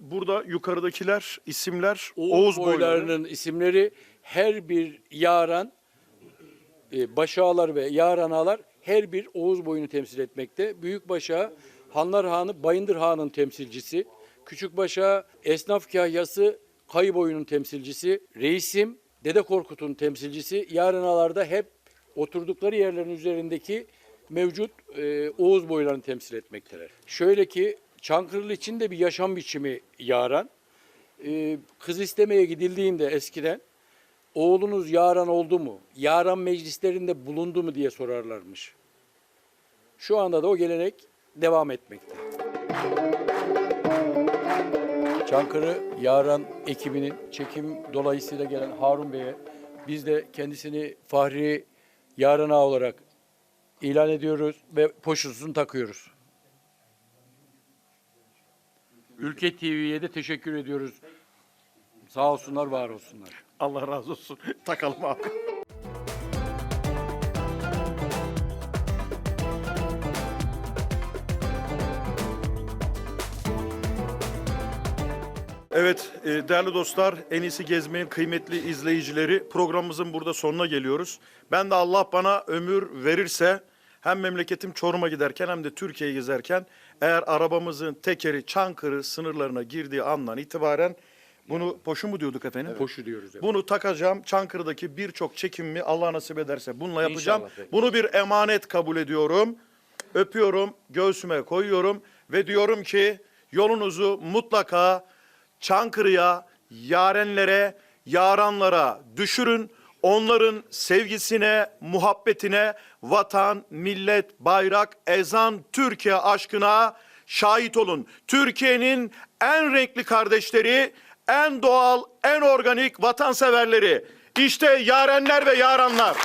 burada yukarıdakiler isimler Oğuz, Oğuz, boyları. boylarının isimleri her bir yaran, e, başağlar ve yaranalar her bir Oğuz boyunu temsil etmekte. Büyük başağı Hanlar Hanı Bayındır Han'ın temsilcisi. Küçük başağı Esnaf Kahyası Kayı boyunun temsilcisi. Reisim Dede Korkut'un temsilcisi. Yaranalarda hep oturdukları yerlerin üzerindeki mevcut e, Oğuz boylarını temsil etmekteler. Şöyle ki Çankırılı için de bir yaşam biçimi yaran. Ee, kız istemeye gidildiğinde eskiden oğlunuz yaran oldu mu, yaran meclislerinde bulundu mu diye sorarlarmış. Şu anda da o gelenek devam etmekte. Çankırı Yaran ekibinin çekim dolayısıyla gelen Harun Bey'e biz de kendisini Fahri Yaran Ağa olarak ilan ediyoruz ve poşusunu takıyoruz. Ülke TV'ye de teşekkür ediyoruz. Sağ olsunlar, var olsunlar. Allah razı olsun. Takalım abi. Evet e, değerli dostlar, en iyisi gezmeyin kıymetli izleyicileri programımızın burada sonuna geliyoruz. Ben de Allah bana ömür verirse hem memleketim Çorum'a giderken hem de Türkiye'yi gezerken eğer arabamızın tekeri Çankırı sınırlarına girdiği andan itibaren bunu poşu mu diyorduk efendim? Poşu diyoruz. evet. Bunu takacağım. Çankırı'daki birçok çekimimi Allah nasip ederse bununla yapacağım. İnşallah. Bunu bir emanet kabul ediyorum. Öpüyorum, göğsüme koyuyorum ve diyorum ki yolunuzu mutlaka Çankırı'ya, yarenlere, yaranlara düşürün. Onların sevgisine, muhabbetine, vatan, millet, bayrak, ezan, Türkiye aşkına şahit olun. Türkiye'nin en renkli kardeşleri, en doğal, en organik vatanseverleri. İşte yarenler ve yaranlar.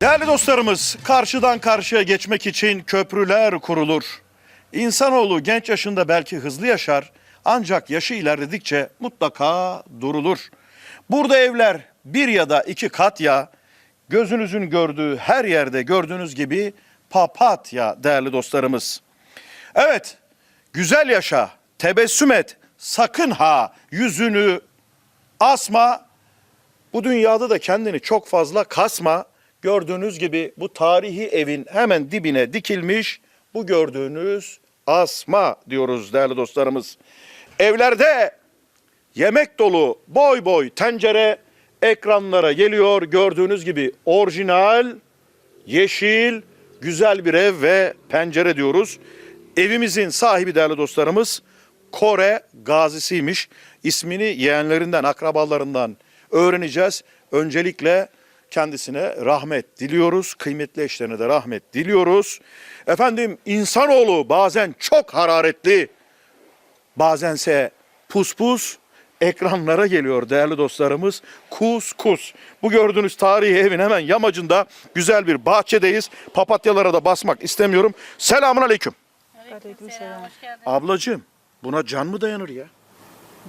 Değerli dostlarımız, karşıdan karşıya geçmek için köprüler kurulur. İnsanoğlu genç yaşında belki hızlı yaşar ancak yaşı ilerledikçe mutlaka durulur. Burada evler bir ya da iki kat ya gözünüzün gördüğü her yerde gördüğünüz gibi papatya değerli dostlarımız. Evet, güzel yaşa, tebessüm et, sakın ha yüzünü asma, bu dünyada da kendini çok fazla kasma. Gördüğünüz gibi bu tarihi evin hemen dibine dikilmiş bu gördüğünüz asma diyoruz değerli dostlarımız. Evlerde yemek dolu boy boy tencere ekranlara geliyor. Gördüğünüz gibi orijinal, yeşil, güzel bir ev ve pencere diyoruz. Evimizin sahibi değerli dostlarımız Kore gazisiymiş. İsmini yeğenlerinden, akrabalarından öğreneceğiz. Öncelikle kendisine rahmet diliyoruz. Kıymetli eşlerine de rahmet diliyoruz. Efendim insanoğlu bazen çok hararetli, bazense pus pus ekranlara geliyor değerli dostlarımız. Kus kus. Bu gördüğünüz tarihi evin hemen yamacında güzel bir bahçedeyiz. Papatyalara da basmak istemiyorum. Selamun aleyküm. Aleykümselam. Ablacığım buna can mı dayanır ya?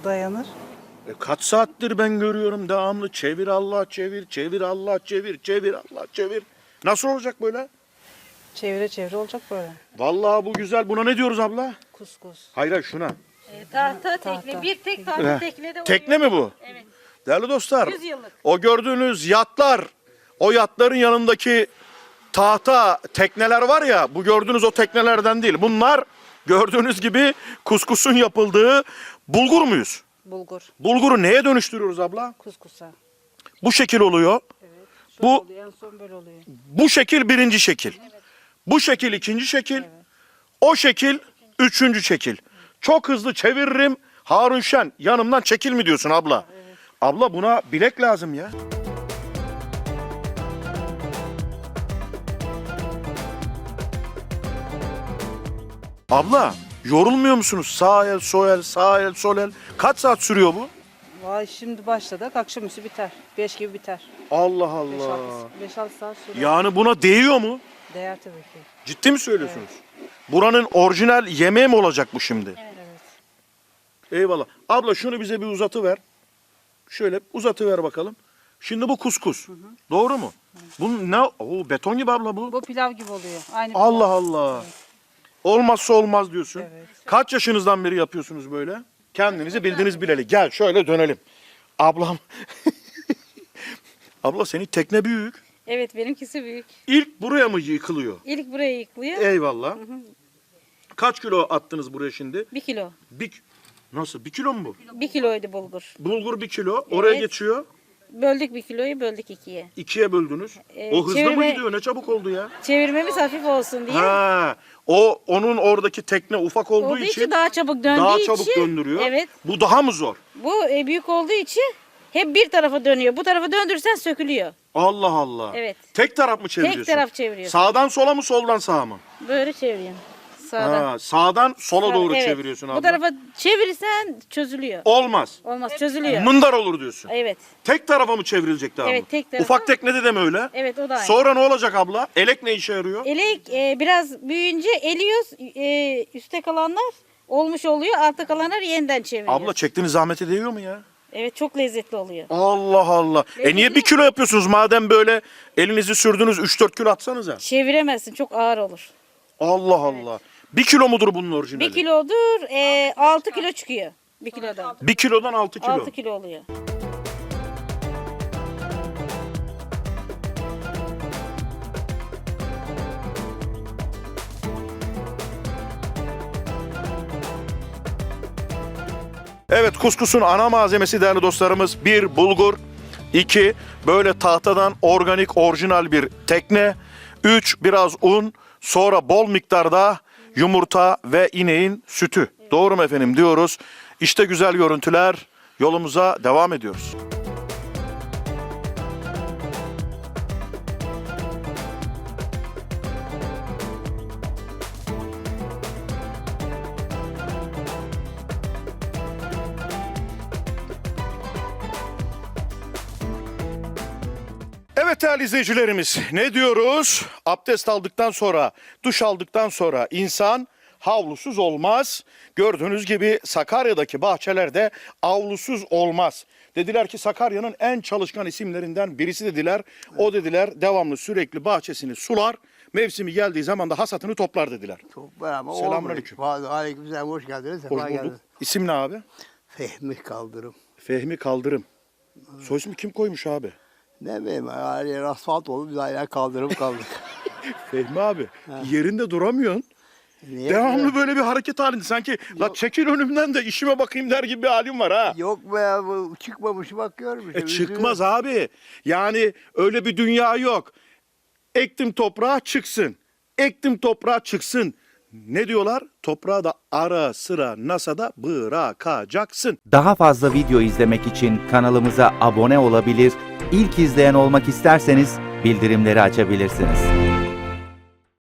Dayanır. E kaç saattir ben görüyorum devamlı çevir Allah çevir, çevir Allah çevir, çevir Allah çevir. Nasıl olacak böyle? Çevire çevire olacak böyle. Vallahi bu güzel. Buna ne diyoruz abla? Kuskus. Hayır hayır şuna. Ee, tahta, tekne. Bir tek tahta Heh. teknede Tekne mi bu? Evet. Değerli dostlar, 100 yıllık. o gördüğünüz yatlar, o yatların yanındaki tahta tekneler var ya, bu gördüğünüz o teknelerden değil. Bunlar gördüğünüz gibi kuskusun yapıldığı bulgur muyuz? Bulgur. Bulguru neye dönüştürüyoruz abla? Kuskusa. Bu şekil oluyor. Şöyle Bu- oluyor, en son böyle oluyor. Bu şekil birinci şekil. Bu şekil ikinci şekil. O şekil üçüncü şekil. Çok hızlı çeviririm. Harun Şen yanımdan çekil mi diyorsun abla? Abla buna bilek lazım ya. Abla yorulmuyor musunuz? Sağ el, sol el, sağ el, sol el. Kaç saat sürüyor bu? Vay şimdi başladık. Akşamüstü biter. 5 gibi biter. Allah 5-6 Allah. 5-6 saat sürüyor. Yani buna değiyor mu? Değer tabii ki. Ciddi mi söylüyorsunuz? Buranın orijinal yemeği mi olacak bu şimdi? Evet. Eyvallah. Abla şunu bize bir uzatıver. Şöyle uzatıver bakalım. Şimdi bu kuskus. Doğru mu? Bu ne? Oo, beton gibi abla bu. Bu pilav gibi oluyor. Aynı Allah pilav. Allah. Olmazsa olmaz diyorsun. Kaç yaşınızdan beri yapıyorsunuz böyle? Kendinizi bildiğiniz bileli. Gel şöyle dönelim. Ablam. Abla senin tekne büyük. Evet benimkisi büyük. İlk buraya mı yıkılıyor? İlk buraya yıkılıyor. Eyvallah. Kaç kilo attınız buraya şimdi? Bir kilo. Bir, nasıl? Bir kilo mu bu? Bir kiloydu bulgur. Bulgur bir kilo. Oraya Evet. geçiyor. Böldük bir kiloyu böldük ikiye. ikiye böldünüz. Ee, o hızlı mı çevirme- gidiyor? Ne çabuk oldu ya. Çevirmemiz hafif olsun diye. Ha, o onun oradaki tekne ufak olduğu, Olduğu için, için daha çabuk döndüğü daha için. çabuk döndürüyor. Evet. Bu daha mı zor? Bu e, büyük olduğu için hep bir tarafa dönüyor. Bu tarafa döndürsen sökülüyor. Allah Allah. Evet. Tek taraf mı çeviriyorsun? Tek taraf çeviriyorsun. Sağdan sola mı soldan sağa mı? Böyle çeviriyorsun. Sağdan. Ha, sağdan sola Sağ- doğru evet. çeviriyorsun abla. Bu tarafa çevirirsen çözülüyor. Olmaz. Olmaz çözülüyor. Mındar olur diyorsun. Evet. Tek tarafa mı çevrilecek daha Evet, tek tarafa. Ufak teknede de mi öyle? Evet o da aynı. Sonra ne olacak abla? Elek ne işe yarıyor? Elek e, biraz büyüyünce eliyoruz. E, üstte kalanlar olmuş oluyor. Altta kalanlar yeniden çeviriyor. Abla çektiğiniz zahmete değiyor mu ya? Evet çok lezzetli oluyor. Allah Allah. E niye bir kilo yapıyorsunuz madem böyle elinizi sürdünüz 3-4 kilo atsanıza. Çeviremezsin çok ağır olur. Allah Allah. Bir kilo mudur bunun orijinali? Bir kilodur e, 6 kilo çıkıyor. Bir kilodan. Bir kilodan 6 kilo. 6 kilo oluyor. Evet kuskusun ana malzemesi değerli dostlarımız bir bulgur, iki böyle tahtadan organik orijinal bir tekne, üç biraz un, sonra bol miktarda yumurta ve ineğin sütü. Doğru mu efendim diyoruz. İşte güzel görüntüler. Yolumuza devam ediyoruz. Evet değerli izleyicilerimiz ne diyoruz? Abdest aldıktan sonra, duş aldıktan sonra insan havlusuz olmaz. Gördüğünüz gibi Sakarya'daki bahçelerde avlusuz olmaz. Dediler ki Sakarya'nın en çalışkan isimlerinden birisi dediler. O dediler devamlı sürekli bahçesini sular. Mevsimi geldiği zaman da hasatını toplar dediler. Toplar ama Selamünaleyküm. olmuyor. Aleykümselam hoş geldiniz. Sefa Hoş bulduk. geldiniz. İsim ne abi? Fehmi kaldırım. Fehmi Kaldırım. Soy ismi kim koymuş abi? Ne bileyim her yer asfalt oldu biz hala kaldırım kaldık. Fehmi abi yerinde duramıyorsun. Niye? Devamlı böyle bir hareket halinde. Sanki la çekil önümden de işime bakayım der gibi bir halim var ha. Yok be bu çıkmamış bakıyorum işte. E çıkmaz abi. Yani öyle bir dünya yok. Ektim toprağa çıksın. Ektim toprağa çıksın. Ne diyorlar? Toprağı da ara sıra NASA'da bırakacaksın. Daha fazla video izlemek için kanalımıza abone olabilir, ilk izleyen olmak isterseniz bildirimleri açabilirsiniz.